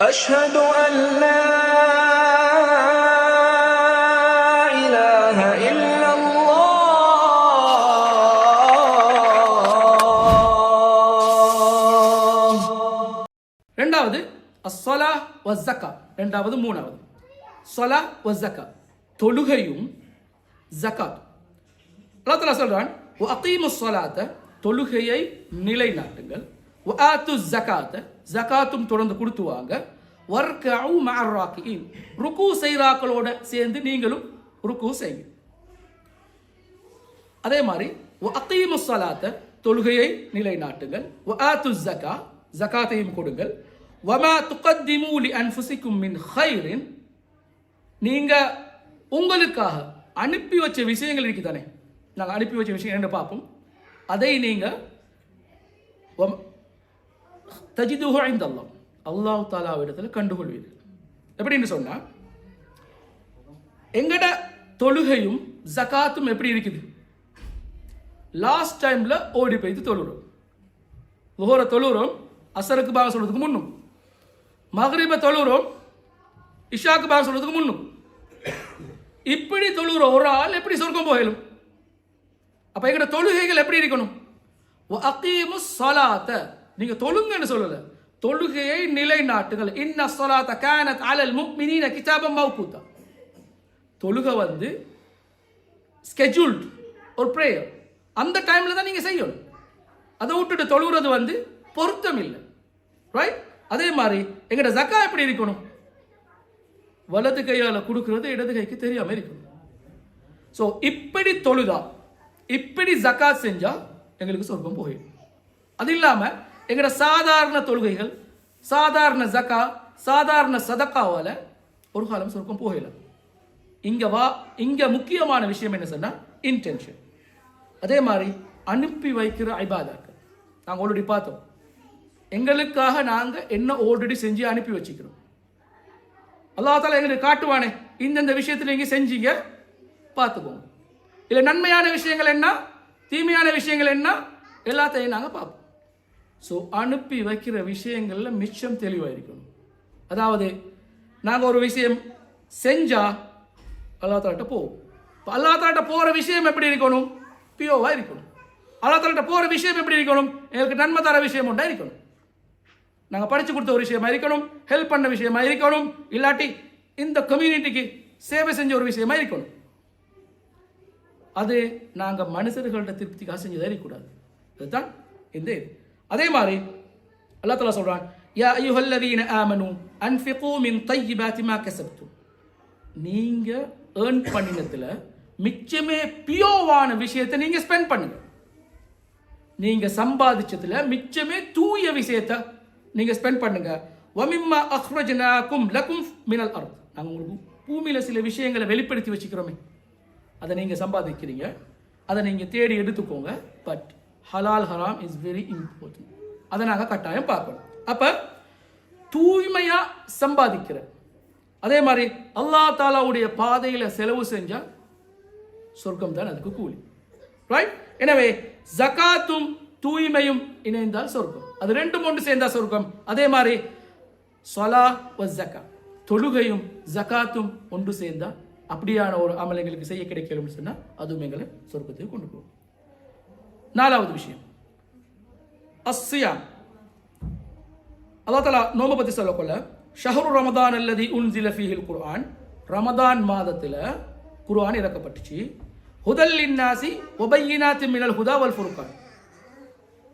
أشهد أن لا إله إلا الله ரெண்டாவது அஸ்ஸலா வஸ்ஸக்கா ரெண்டாவது மூணாவது ஸலா வஸ்ஸக்கா தொழுகையும் ஜக்காத் அல்லாஹ் தஆலா சொல்றான் வ அகீமு ஸலாத்த தொழுகையை நிலைநாட்டுங்கள் வ ஆத்து ஜக்காத்த ஜகாத்தும் தொடர்ந்து கொடுத்துவாங்க. வாங்க வர்கஉ ருக்கு செய்கிறாக்களோட சேர்ந்து நீங்களும் ருக்கு செய்யும் அதே மாதிரி வ அகீமு தொழுகையை நிலைநாட்டுங்கள். ஆத்து ஜக்கா ஜகாத்தையும் கொடுங்கள். வமா துக்கத்திமூலி அன்புசிக்கும் மின் ஹைரின். நீங்கள் உங்களுக்காக அனுப்பி வச்ச விஷயங்கள் இருக்கு தானே நாங்கள் அனுப்பி வச்ச விஷயம் என்ன பார்ப்போம். அதை நீங்கள் தஜிதுஹு ஐந்தல்லாம் அல்லாஹ் தாலாவிடத்தில் கண்டுகொள்வீர்கள். எப்படின்னு சொன்னால் எங்கட தொழுகையும் ஜகாத்தும் எப்படி இருக்குது? லாஸ்ட் டைமில் ஓடி போய்த்து தொழுகிறோம் லுஹோர தொழுகிறோம் அசருக்கு பாக சொல்கிறதுக்கு முன்னும். மகரிப தொழுகிறோம் இஷாக்கு பாக சொல்கிறதுக்கு முன்னும். இப்படி தொழுகிற ஒரு ஆள் எப்படி சொர்க்கம் போகலும்? அப்போ எங்கட தொழுகைகள் எப்படி இருக்கணும்? அக்கீமு சலாத்தை. நீங்க தொழுங்கன்னு சொல்லல. தொழுகையை நிலைநாட்டுங்கள். இன்ன சொலாத்த கானத் அலல் முக்மினின கிதாபம் மவுக்கூத்தா தொழுகை வந்து ஸ்கெட்யூல்டு ஒரு ப்ரேயர் அந்த டைமில் தான் நீங்கள் செய்யணும். அதை விட்டுட்டு தொழுகிறது வந்து பொருத்தம் இல்லை. ரைட் அதே மாதிரி எங்கட ஜக்கா எப்படி இருக்கணும்? வலது கையால் கொடுக்கறது இடது கைக்கு தெரியாமல் இருக்கணும். ஸோ இப்படி தொழுதா இப்படி ஜக்கா செஞ்சால் எங்களுக்கு சொர்க்கம் போயிடும். அது இல்லாமல் எங்களோட சாதாரண தொழுகைகள் சாதாரண ஜக்கா சாதாரண சதக்காவால் ஒரு காலம் சொர்க்கம் போகலாம் இங்கே வா இங்கே முக்கியமான விஷயம் என்ன சொன்னால் இன்டென்ஷன் அதே மாதிரி அனுப்பி வைக்கிற ஐபாதாக்கள். நாங்கள் ஆல்ரெடி பார்த்தோம். எங்களுக்காக நாங்கள் என்ன ஆல்ரெடி செஞ்சு அனுப்பி வச்சுக்கிறோம். அல்லாத்தால எங்களுக்கு காட்டுவானே இந்தந்த விஷயத்தில் நீங்கள் செஞ்சீங்க பார்த்துக்கோங்க. இல்லை நன்மையான விஷயங்கள் என்ன தீமையான விஷயங்கள் என்ன எல்லாத்தையும் நாங்கள் பார்ப்போம். ஸோ அனுப்பி வைக்கிற விஷயங்களில் மிச்சம் தெளிவாக இருக்கணும் அதாவது நாங்கள் ஒரு விஷயம் செஞ்சா அல்லாத்தாட்ட போவோம் இப்போ அல்லாத்தாட்ட போகிற விஷயம் எப்படி இருக்கணும்? பியோவாக இருக்கணும். அல்லாத்தாட்ட போகிற விஷயம் எப்படி இருக்கணும்? எங்களுக்கு நன்மை தர விஷயம் உண்டா இருக்கணும். நாங்கள் படித்து கொடுத்த ஒரு விஷயமா இருக்கணும் ஹெல்ப் பண்ண விஷயமா இருக்கணும் இல்லாட்டி இந்த கம்யூனிட்டிக்கு சேவை செஞ்ச ஒரு விஷயமா இருக்கணும். அது நாங்கள் மனுஷர்கள்ட்ட திருப்திக்காக செஞ்சதாக இருக்கக்கூடாது. அதுதான் இந்த இது. அதே மாதிரி அல்லா தலா சொல்கிறான் யா ஐயுஹல்லதீன ஆமனு அன்ஃபிகூ மின் தையிபாத்தி கசப்து. நீங்கள் ஏர்ன் பண்ணினத்தில் மிச்சமே பியோவான விஷயத்தை நீங்கள் ஸ்பெண்ட் பண்ணுங்க. நீங்கள் சம்பாதிச்சதில் மிச்சமே தூய விஷயத்தை நீங்கள் ஸ்பெண்ட் பண்ணுங்க. வமிம்மா அஹ்ரஜனாக்கும் லக்கும் மினல் அர்த். நாங்கள் உங்களுக்கு பூமியில் சில விஷயங்களை வெளிப்படுத்தி வச்சுக்கிறோமே. அதை நீங்கள் சம்பாதிக்கிறீங்க. அதை நீங்கள் தேடி எடுத்துக்கோங்க. பட் ஹலால் ஹராம் இஸ் வெரி இம்பார்ட்டன்ட் அதை நாங்கள் கட்டாயம் பார்க்கணும். அப்போ தூய்மையாக சம்பாதிக்கிற. அதே மாதிரி அல்லா தாலாவுடைய பாதையில் செலவு செஞ்சால் சொர்க்கம் தான் அதுக்கு கூலி. ரைட் எனவே ஜகாத்தும் தூய்மையும் இணைந்தால் சொர்க்கம். அது ரெண்டும் ஒன்று சேர்ந்தால் சொர்க்கம். அதே மாதிரி சொலா ஜக்கா. தொழுகையும் ஜகாத்தும் ஒன்று சேர்ந்தால் அப்படியான ஒரு அமல் எங்களுக்கு செய்ய கிடைக்கணும்னு சொன்னால் அதுவும் எங்களை சொர்க்கத்துக்கு கொண்டு போகும். நாலாவது விஷயம் அஸ்ஸியா அல்லா தலா நோம்பை பற்றி சொல்லக்கொள்ள ஷஹரு ரமதான் அல்லது உன்சில ஃபீஹில் குர்ஆன் ரமதான் மாதத்தில் குர்ஆன் இறக்கப்பட்டுச்சு ஹுதல் இன்னாசி ஒபையினாத்தி மினல் ஹுதா வல் ஃபுர்கான்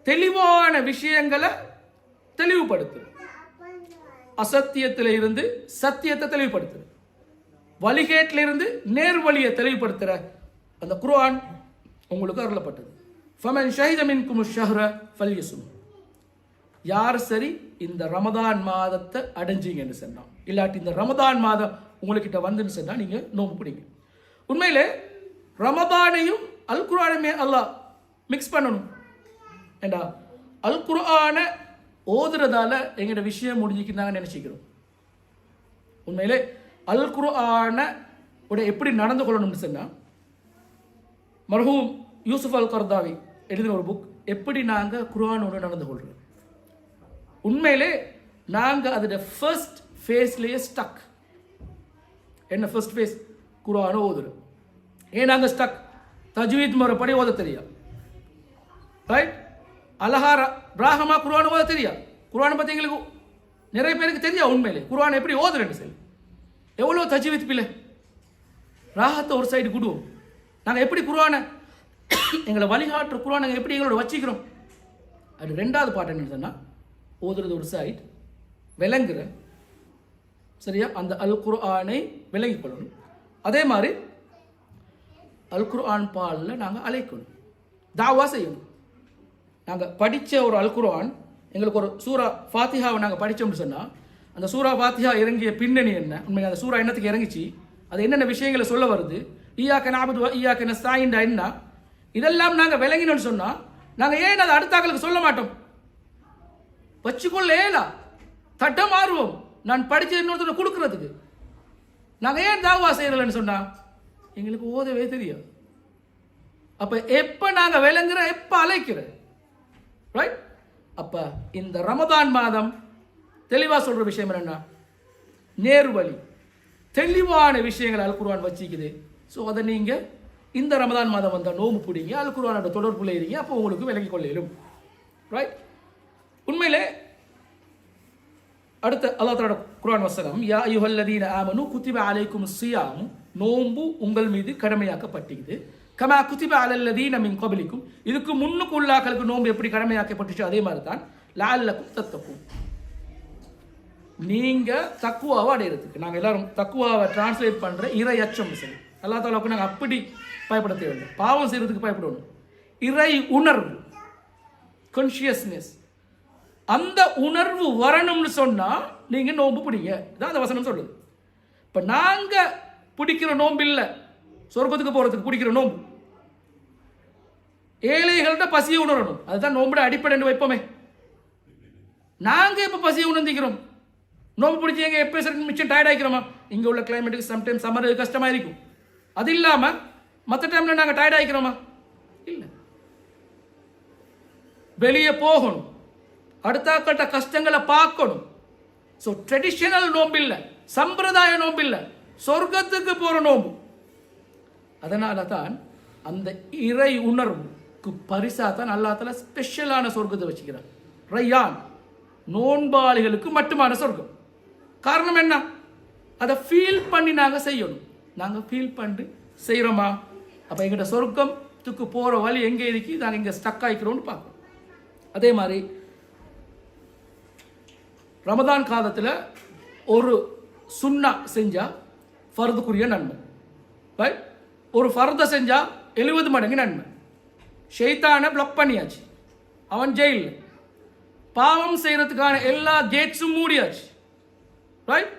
தெளிவான விஷயங்களை தெளிவுபடுத்து அசத்தியத்தில் இருந்து சத்தியத்தை தெளிவுபடுத்து வழிகேட்டிலிருந்து நேர்வழியை தெளிவுபடுத்துகிற அந்த குர்ஆன் உங்களுக்கு அருளப்பட்டது ஃபமன் ஷஹிதமின் மின்கும் ஷஹ்ர ஃபல்யசும் யார் சரி இந்த ரமதான் மாதத்தை அடைஞ்சீங்கன்னு சொன்னான் இல்லாட்டி இந்த ரமதான் மாதம் உங்கள்கிட்ட வந்துன்னு சொன்னால் நீங்கள் நோம்பு பிடிங்க. உண்மையிலே ரமதானையும் அல் குரானுமே அல்லாஹ் மிக்ஸ் பண்ணணும். ஏண்டா அல் குர்ஆனை ஓதுறதால எங்களோட விஷயம் முடிஞ்சுக்கிறாங்கன்னு நினச்சிக்கிறோம். உண்மையிலே அல் குர்ஆனை உடைய எப்படி நடந்து கொள்ளணும்னு சொன்னால் மர்ஹூம் யூசுஃப் அல் கர்தாவி எழுதின ஒரு புக் எப்படி நாங்கள் குர்ஆனோடு நடந்து கொள்கிறோம் உண்மையிலே நாங்கள் அதோட ஃபர்ஸ்ட் ஃபேஸ்லேயே ஸ்டக் என்ன ஃபர்ஸ்ட் ஃபேஸ் குரானை ஓதுறோம் ஏன் நாங்கள் ஸ்டக் தஜ்வீத் முறைப்படி ஓத தெரியும் ரைட் அலஹார ராகமா குர்ஆன் ஓத தெரியா? குர்ஆன் பற்றி எங்களுக்கு நிறைய பேருக்கு தெரியா உண்மையிலே? குர்ஆன் எப்படி ஓதுறேன்னு சொல்லி. எவ்வளோ தஜ்வீத் பிள்ளை? ராகத்தை ஒரு சைடு குடுவோம். நாங்கள் எப்படி குர்ஆனை எங்களை வழிகாட்டுற குரான் நாங்கள் எப்படி எங்களோட வச்சிக்கிறோம்? அது ரெண்டாவது பாட்டு என்ன சொன்னால் ஓதுறது ஒரு சைட் விளங்குற சரியா? அந்த அல் குர்ஆனை விளங்கிக் கொள்ளணும். அதே மாதிரி அல் குர்ஆன் பாலில் நாங்கள் அழைக்கணும். தாவா செய்யணும். நாங்கள் படித்த ஒரு அல் குர்ஆன் எங்களுக்கு ஒரு சூரா ஃபாத்திஹாவை நாங்கள் படித்தோம்னு சொன்னால் அந்த சூரா ஃபாத்திஹா இறங்கிய பின்னணி என்ன? உண்மையாக அந்த சூரா என்னத்துக்கு இறங்கிச்சு? அது என்னென்ன விஷயங்களை சொல்ல வருது? ஈயாக்க நாபது ஈயாக்க நஸ்தாயின்டா என்ன? இதெல்லாம் நாங்கள் விளங்கினோம்னு சொன்னால் நாங்கள் ஏன் அதை அடுத்தாக்களுக்கு சொல்ல மாட்டோம்? வச்சுக்கொள்ள ஏலா தட்டம் ஆர்வம் நான் படித்து இன்னொருத்தர் கொடுக்கறதுக்கு. நாங்கள் ஏன் தாவா செய்யறலன்னு சொன்னால் எங்களுக்கு ஓதவே தெரியாது. அப்போ எப்போ நாங்கள் விளங்குற எப்போ அழைக்கிற ரைட் அப்போ இந்த ரமதான் மாதம் தெளிவாக சொல்கிற விஷயம் என்னன்னா நேர்வழி தெளிவான விஷயங்களை அல் குர்ஆன் வச்சிக்குது. ஸோ அதை நீங்கள் இந்த ரமதான் மாதம் வந்த நோம்பு பிடிங்க அது குருவானோட தொடர்புல இருங்க அப்போ உங்களுக்கு விலகி கொள்ள இயலும் ரைட் உண்மையிலே அடுத்த அல்லாத்தோட குரான் வசனம் யா யுஹல்லதீன ஆமனு குத்திப அலைக்கும் சியாமு. நோன்பு உங்கள் மீது கடமையாக்கப்பட்டிருக்குது கமா குத்திப அலல்லதீன மின் கபலிக்கும். இதுக்கு முன்னுக்கு உள்ளாக்களுக்கு நோன்பு எப்படி கடமையாக்கப்பட்டுச்சு? அதே மாதிரி தான் லால்லக்கும் தத்தக்கும். நீங்கள் தக்குவாவை அடையிறதுக்கு நாங்கள் எல்லாரும் தக்குவாவை டிரான்ஸ்லேட் பண்ற இறையச்சம் சொல்லி அல்லா தாலாவுக்கு நாங்கள் அப்படி பயப்பட தேவையில்லை. பாவம் செய்கிறதுக்கு பயப்படணும். இறை உணர்வு கான்ஷியஸ்னஸ் அந்த உணர்வு வரணும்னு சொன்னால் நீங்கள் நோன்பு பிடிங்க. இதான் அந்த வசனம் சொல்லுது. இப்போ நாங்கள் பிடிக்கிற நோன்பு இல்லை. சொர்க்கத்துக்கு போகிறதுக்கு பிடிக்கிற நோன்பு. ஏழைகள்கிட்ட பசியை உணரணும். அதுதான் நோம்புட அடிப்படைன்னு வைப்போமே. நாங்கள் இப்போ பசியை உணர்ந்திக்கிறோம். நோம்பு பிடிச்சி எங்கே எப்போ மிச்சம் டயர்ட் ஆகிக்கிறோமா இங்கே உள்ள கிளைமேட்டுக்கு சம்டைம் சம்மர் கஷ்டமாக இருக்கும். அது இல்லாமல் மற்ற டைமில் நாங்கள் டயர்ட் ஆகிக்கிறோமா இல்லை. வெளியே போகணும். அடுத்தாக்கட்ட கஷ்டங்களை பார்க்கணும். ஸோ ட்ரெடிஷனல் நோம்பு இல்லை சம்பிரதாய நோம்பு இல்லை சொர்க்கத்துக்கு போகிற நோம்பு. அதனால தான் அந்த இறை உணர்வுக்கு பரிசாக தான் அல்லாத்தால ஸ்பெஷலான சொர்க்கத்தை வச்சுக்கிறார். ரையான் நோன்பாளிகளுக்கு மட்டுமான சொர்க்கம். காரணம் என்ன? அதை ஃபீல் பண்ணி நாங்கள் செய்யணும். நாங்கள் ஃபீல் பண்ணி செய்கிறோமா அப்போ எங்கிட்ட சொர்க்கத்துக்கு போகிற வழி எங்கே இருக்கி? நாங்கள் இங்கே ஸ்டக் ஆகிக்கிறோம்னு பார்க்குறோம். அதே மாதிரி ரமதான் காலத்தில் ஒரு சுண்ணா செஞ்சால் ஃபர்துக்குரிய நன்மை. ரைட் ஒரு ஃபர்தை செஞ்சால் எழுபது மடங்கு நன்மை. ஷெய்தானை பிளாக் பண்ணியாச்சு. அவன் ஜெயிலில் பாவம் செய்கிறதுக்கான எல்லா கேட்ஸும் மூடியாச்சு. ரைட்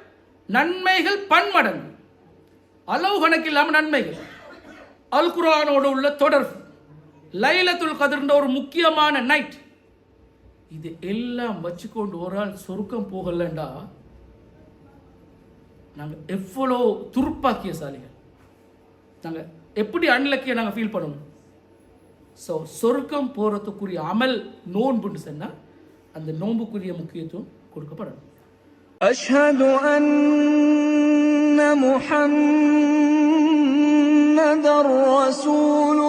நன்மைகள் பன்மடங்கு. அளவு கணக்கு இல்லாமல் நன்மைகள். அல் குரானோடு உள்ள தொடர்பு. லைலத்துல் கதிர்ந்த ஒரு முக்கியமான நைட் இது எல்லாம் வச்சுக்கொண்டு ஒரு ஆள் சொருக்கம் போகலண்டா? நாங்கள் எவ்வளோ துருப்பாக்கிய சாலைகள் நாங்கள் எப்படி அன்லக்கிய நாங்கள் ஃபீல் பண்ணணும்? ஸோ சொருக்கம் போகிறதுக்குரிய அமல் நோன்புன்னு சொன்னால் அந்த நோன்புக்குரிய முக்கியத்துவம் கொடுக்கப்படணும். அஷ்ஹது அன் أن محمد رسول